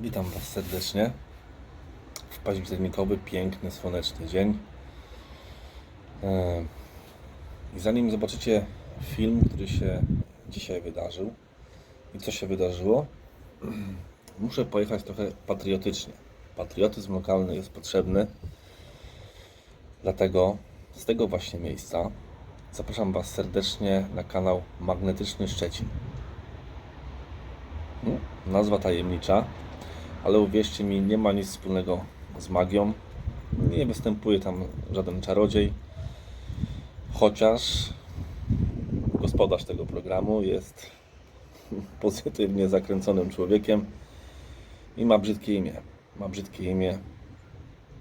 Witam Was serdecznie. W październikowy, piękny, słoneczny dzień. E, I zanim zobaczycie film, który się dzisiaj wydarzył i co się wydarzyło, muszę pojechać trochę patriotycznie. Patriotyzm lokalny jest potrzebny. Dlatego z tego właśnie miejsca zapraszam Was serdecznie na kanał Magnetyczny Szczecin. Hmm, Nazwa tajemnicza, ale uwierzcie mi, nie ma nic wspólnego z magią. Nie występuje tam żaden czarodziej, chociaż gospodarz tego programu jest pozytywnie zakręconym człowiekiem i ma brzydkie imię. Ma brzydkie imię,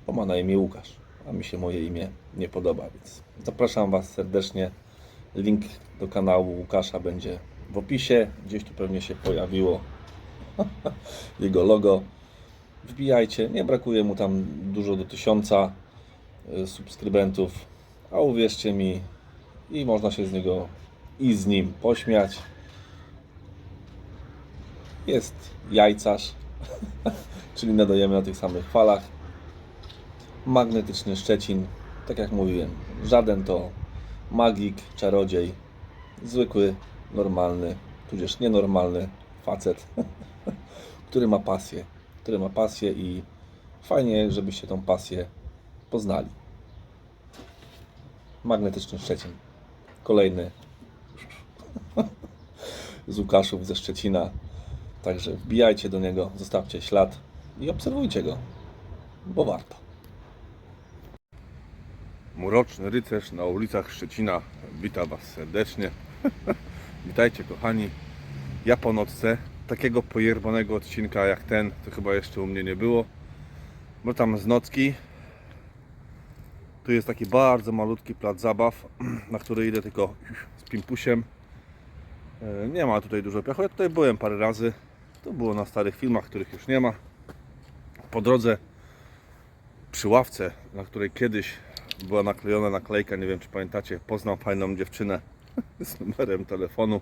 bo ma na imię Łukasz, a mi się moje imię nie podoba, więc zapraszam Was serdecznie. Link do kanału Łukasza będzie w opisie. Gdzieś tu pewnie się pojawiło jego logo. Wbijajcie, nie brakuje mu tam dużo do tysiąca y, subskrybentów, a uwierzcie mi, i można się z niego i z nim pośmiać. Jest jajcarz, czyli nadajemy na tych samych falach. Magnetyczny Szczecin, tak jak mówiłem, żaden to magik, czarodziej, zwykły, normalny, tudzież nienormalny facet, który ma pasję, który ma pasję i fajnie, żebyście tą pasję poznali. Magnetyczny Szczecin. Kolejny z Łukaszów ze Szczecina. Także wbijajcie do niego, zostawcie ślad i obserwujcie go, bo warto. Mroczny rycerz na ulicach Szczecina wita Was serdecznie. Witajcie kochani. Ja po nocce takiego pojerbanego odcinka jak ten to chyba jeszcze u mnie nie było. Bo tam z nocki tu jest taki bardzo malutki plac zabaw, na który idę tylko z pimpusiem. E, Nie ma tutaj dużo piachu. Ja tutaj byłem parę razy. To było na starych filmach, których już nie ma. Po drodze przy ławce, na której kiedyś była naklejona naklejka, nie wiem czy pamiętacie, poznał fajną dziewczynę z numerem telefonu.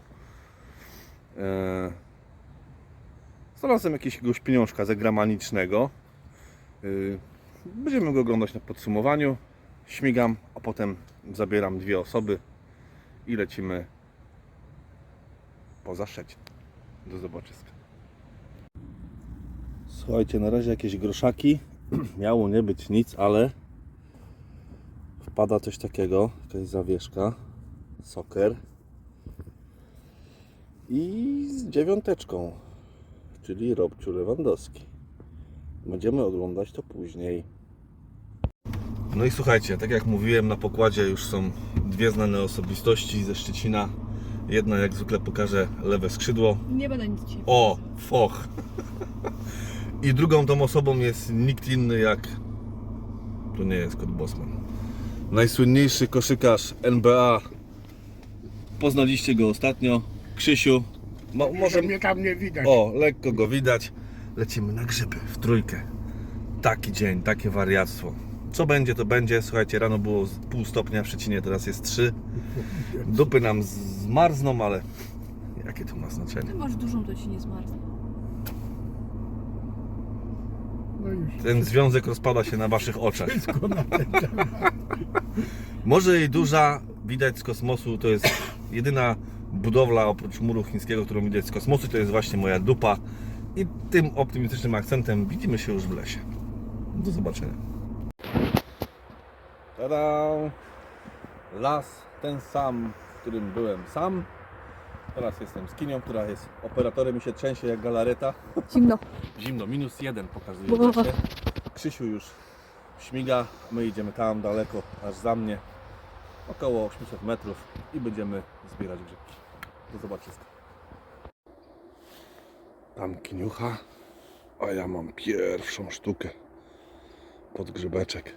Znalazłem jakiegoś pieniążka zegramanicznego. Eee, Będziemy go oglądać na podsumowaniu. Śmigam, a potem zabieram dwie osoby i lecimy poza Szczecin. Do zobaczyska. Słuchajcie, na razie jakieś groszaki. Miało nie być nic, ale wpada coś takiego, jakaś zawieszka, soker i z dziewiąteczką, czyli Robciu Lewandowski. Będziemy oglądać to później. No i słuchajcie, tak jak mówiłem, na pokładzie już są dwie znane osobistości ze Szczecina. Jedna jak zwykle pokaże lewe skrzydło, Nie będę nic ci. o, foch. I drugą tą osobą jest nikt inny jak. To nie jest kot Bosman. Najsłynniejszy koszykarz NBA. Poznaliście go ostatnio. Krzysiu. Mo, może. Mnie tam nie widać. O, lekko go widać. Lecimy na grzyby w trójkę. Taki dzień, takie wariactwo. Co będzie, to będzie. Słuchajcie, rano było pół stopnia w Szczecinie, teraz jest 3. Dupy nam zmarzną, ale jakie to ma znaczenie? Ty masz dużą, to ci nie zmarznie. No już Ten związek rozpada się na waszych oczach. wszystko na ten temat. Może i duża, widać z kosmosu, to jest jedyna budowla oprócz muru chińskiego, którą widać z kosmosu, to jest właśnie moja dupa. I tym optymistycznym akcentem widzimy się już w lesie. Do zobaczenia. Tada! Las ten sam, w którym byłem sam. Teraz jestem z Kinią, która jest operatorem i się trzęsie jak galareta. Zimno. Zimno, minus jeden pokazuje Bo-. Krzysiu już śmiga, my idziemy tam daleko, aż za mnie, około 800 metrów i będziemy zbierać grzybki. Do zobaczyska. Tam kiniucha, a ja mam pierwszą sztukę pod grzybeczek.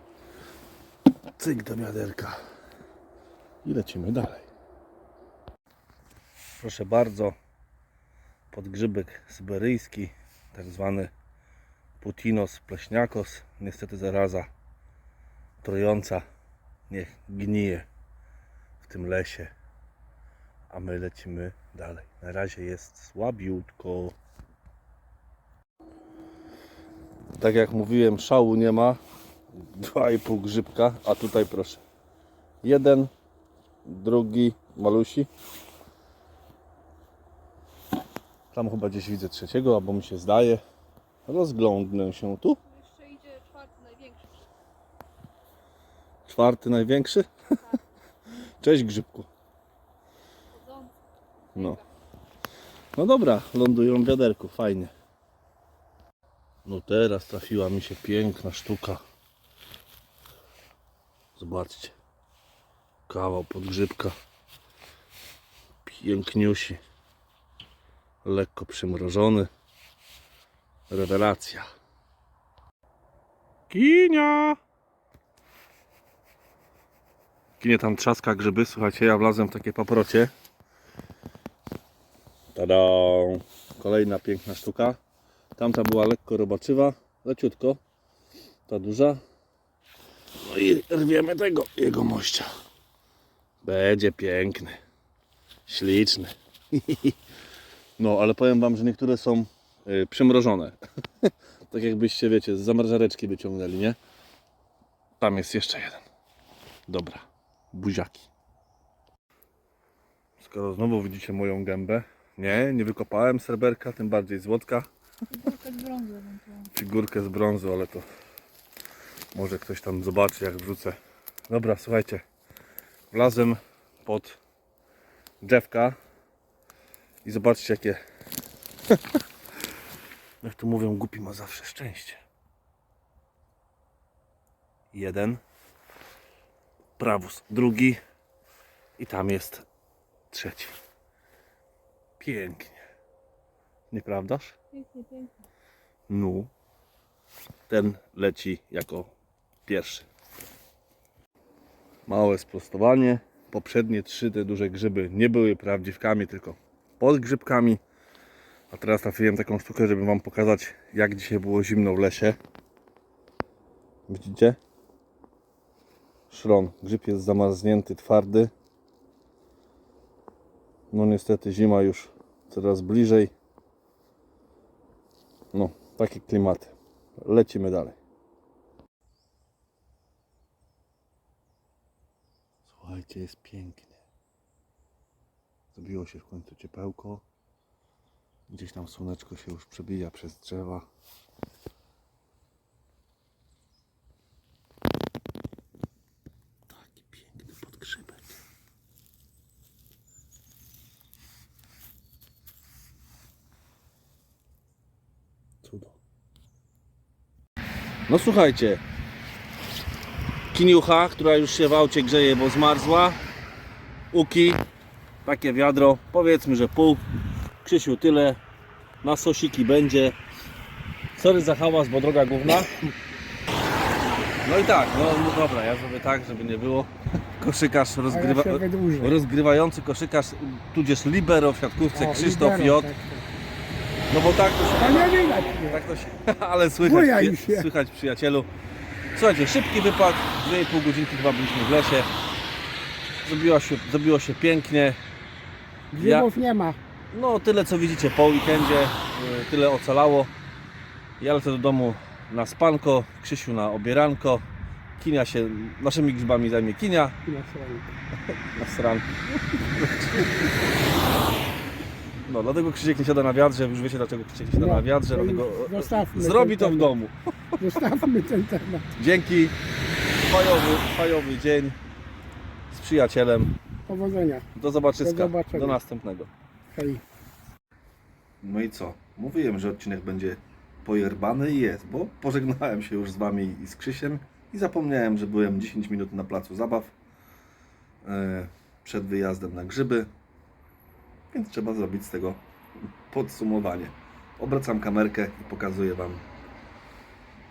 Cyk do wiaderka i lecimy dalej. Proszę bardzo, podgrzybek syberyjski, tak zwany Putinos pleśniakos, niestety zaraza trująca, niech gnije w tym lesie, a my lecimy dalej. Na razie jest słabiutko. Tak jak mówiłem, szału nie ma. Dwa i pół grzybka, a tutaj proszę. Jeden, drugi, malusi. Tam chyba gdzieś widzę trzeciego, albo mi się zdaje. Rozglądnę się tu. Jeszcze idzie czwarty, największy. Czwarty największy. Cześć grzybku. No. No dobra, lądują w wiaderku, fajnie. No teraz trafiła mi się piękna sztuka. Zobaczcie. Kawał podgrzybka. Piękniusi. Lekko przymrożony. Rewelacja. Kinia! Kinie tam trzaska grzyby. Słuchajcie, ja wlazłem w takie paprocie. Tada! Kolejna piękna sztuka. Tamta była lekko robaczywa, leciutko. Ta duża. No i rwiemy tego, jego mościa. Będzie piękny. Śliczny. No, ale powiem Wam, że niektóre są y, przymrożone. tak jakbyście, wiecie, z zamrażareczki wyciągnęli, nie? Tam jest jeszcze jeden. Dobra. Buziaki. Skoro znowu widzicie moją gębę, nie, nie wykopałem serberka, tym bardziej złotka. Kurka z brązu ewentualnie. Figurkę z brązu, ale to może ktoś tam zobaczy jak wrzucę. Dobra, słuchajcie. Wlazłem pod drzewka i zobaczcie jakie jak to mówią, głupi ma zawsze szczęście. Jeden. Prawus. Drugi. I tam jest trzeci. Pięknie. Nieprawdaż? Pięknie, pięknie. No. Ten leci jako pierwszy. Małe sprostowanie. Poprzednie trzy te duże grzyby nie były prawdziwkami, tylko podgrzybkami. A teraz trafiłem taką sztukę, żeby Wam pokazać, jak dzisiaj było zimno w lesie. Widzicie? Szron. Grzyb jest zamarznięty, twardy. No niestety zima już coraz bliżej. No, takie klimaty. Lecimy dalej. Słuchajcie, jest pięknie. Zrobiło się w końcu ciepełko. Gdzieś tam słoneczko się już przebija przez drzewa. Cudo. No słuchajcie. Kiniucha, która już się w aucie grzeje, bo zmarzła. Uki. Takie wiadro. Powiedzmy, że pół. Krzysiu tyle. Na sosiki będzie. Sorry za hałas, bo droga główna. No i tak, no, no dobra, ja zrobię tak, żeby nie było. Koszykarz rozgrywa, rozgrywający koszykarz, tudzież libero w siatkówce Krzysztof J. No bo tak to się No nie widać mnie. tak to się, ale słychać, Buja im się. słychać przyjacielu. Słuchajcie, szybki wypad, 2,5 godzinki chyba byliśmy w lesie. Zrobiło się, zrobiło się pięknie. Grzybów nie ma. No tyle co widzicie po weekendzie, y, tyle ocalało. Ja lecę do domu na spanko, Krzysiu na obieranko. Kinia się, naszymi grzybami zajmie Kinia na stronie. na stran. No dlatego Krzysiek nie siada na wiadrze, już wiecie dlaczego Krzysiek nie siada No, na wiadrze, dlatego zostawmy zrobi to w temat. domu. Zostawmy ten temat. Dzięki. Fajowy, fajowy dzień z przyjacielem. Powodzenia. Do zobaczyska. Do zobaczenia. Do następnego. Hej. No i co? Mówiłem, że odcinek będzie pojerbany i jest, bo pożegnałem się już z Wami i z Krzysiem i zapomniałem, że byłem 10 minut na placu zabaw e, przed wyjazdem na grzyby, więc trzeba zrobić z tego podsumowanie. Obracam kamerkę i pokazuję Wam,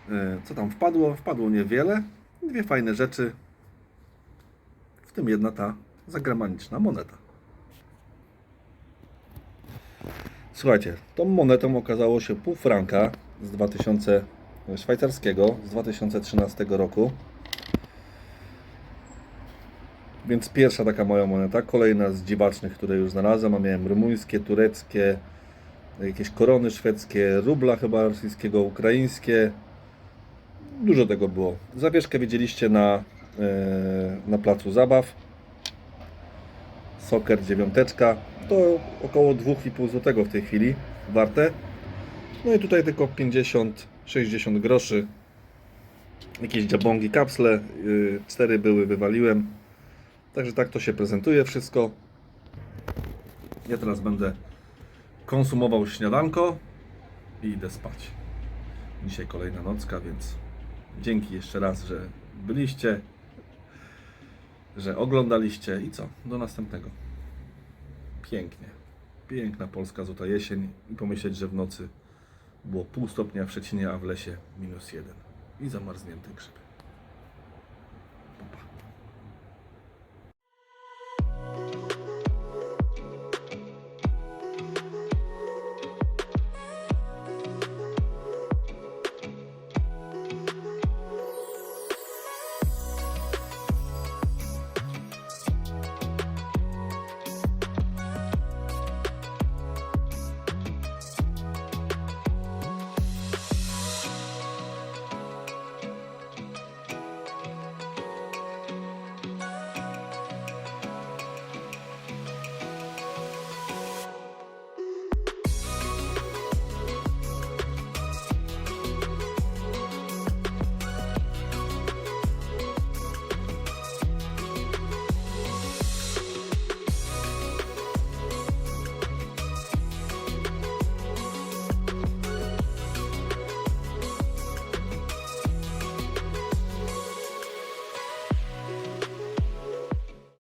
e, co tam wpadło. Wpadło niewiele, dwie fajne rzeczy, w tym jedna ta zagraniczna moneta. Słuchajcie, tą monetą okazało się pół franka z 2000 szwajcarskiego z 2013 roku. Więc pierwsza taka moja moneta, kolejna z dziwacznych, które już znalazłem, a miałem rumuńskie, tureckie, jakieś korony szwedzkie, rubla chyba rosyjskiego, ukraińskie, Dużo tego było. Zawieszkę widzieliście na, e, na placu zabaw. Soker dziewiąteczka. To około 2,5 zł w tej chwili warte. No i tutaj tylko 50-60 groszy. Jakieś dziabongi, kapsle. Yy, cztery były, wywaliłem. Także tak to się prezentuje wszystko. Ja teraz będę konsumował śniadanko i idę spać. Dzisiaj kolejna nocka, więc dzięki jeszcze raz, że byliście, że oglądaliście i co? Do następnego. Pięknie. Piękna polska złota jesień i pomyśleć, że w nocy było pół stopnia w Szczecinie, a w lesie minus jeden. I zamarznięte grzyby.